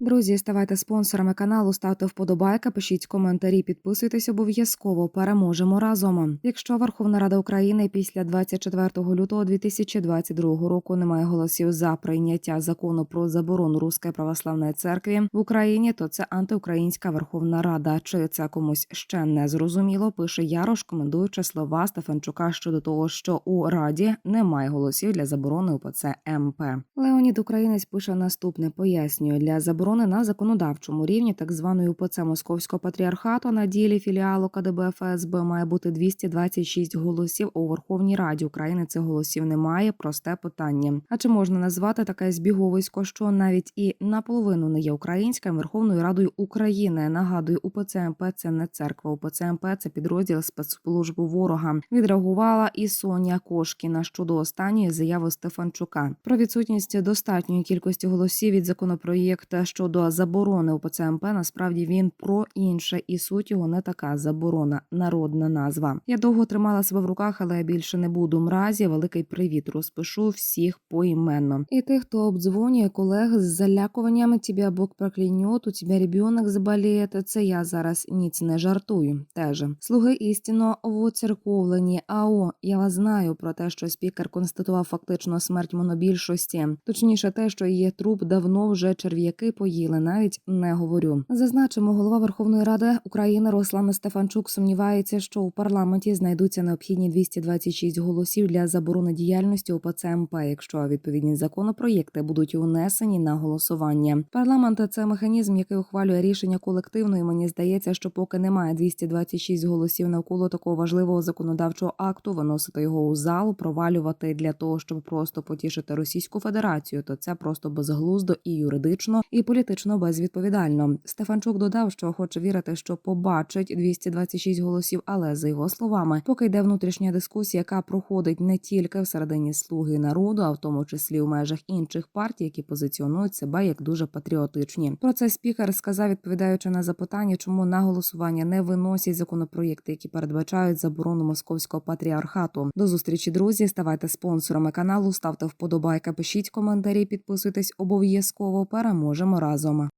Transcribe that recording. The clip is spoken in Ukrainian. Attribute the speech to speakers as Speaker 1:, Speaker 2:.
Speaker 1: Друзі, ставайте спонсорами каналу, ставте вподобайки, пишіть коментарі, підписуйтесь обов'язково. Переможемо разом. Якщо Верховна Рада України після 24 лютого 2022 року не має голосів за прийняття закону про заборону Руської православної церкві в Україні, то це антиукраїнська Верховна Рада. Чи це комусь ще не зрозуміло? Пише Ярош, коментуючи слова Стефанчука щодо того, що у Раді немає голосів для заборони УПЦ МП. Леонід Українець пише наступне: пояснює для заборони на законодавчому рівні так званої УПЦ Московського патріархату на ділі філіалу КДБ ФСБ має бути 226 голосів. У Верховній Раді України цих голосів немає. Просте питання. А чи можна назвати таке збіговисько, що навіть і наполовину не є українська Верховною Радою України? Нагадую, УПЦ МП це не церква. УПЦ МП це підрозділ спецслужби ворога. Відреагувала і Соня Кошкіна щодо останньої заяви Стефанчука про відсутність достатньої кількості голосів від законопроєкта щодо заборони УПЦ МП. Насправді він про інше, і суть його не така заборона, народна назва. Я довго тримала себе в руках, але я більше не буду. Мразі великий привіт. Розпишу всіх поіменно. І тих, хто обдзвонює колег з залякуваннями тебе Бог проклянет, у тебе ребенок заболіє. Це я зараз ніц не жартую. Теж слуги істинно воцерковлені. АО, я вас знаю про те, що спікер констатував фактично смерть монобільшості. Точніше, те, що її труп давно вже черв'яки поїли, навіть не говорю. Зазначимо, голова Верховної Ради України Руслан Стефанчук сумнівається, що у парламенті знайдуться необхідні 226 голосів для заборони діяльності УПЦ МП, якщо відповідні законопроєкти будуть унесені на голосування. Парламент це механізм, який ухвалює рішення колективно. І мені здається, що поки немає 226 голосів навколо такого важливого законодавчого акту, виносити його у зал, провалювати для того, щоб просто потішити Російську Федерацію, то це просто безглуздо і юридично, і політично безвідповідально. Стефанчук додав, що хоче вірити, що побачить 226 голосів, але за його словами, поки йде внутрішня дискусія, яка проходить не тільки всередині слуги народу, а в тому числі у межах інших партій, які позиціонують себе як дуже патріотичні. Про це спікер сказав, відповідаючи на запитання, чому на голосування не виносять законопроєкти, які передбачають заборону московського патріархату. До зустрічі, друзі. Ставайте спонсорами каналу, ставте вподобайка, пишіть коментарі, підписуйтесь обов'язково. Переможемо разом. azụma.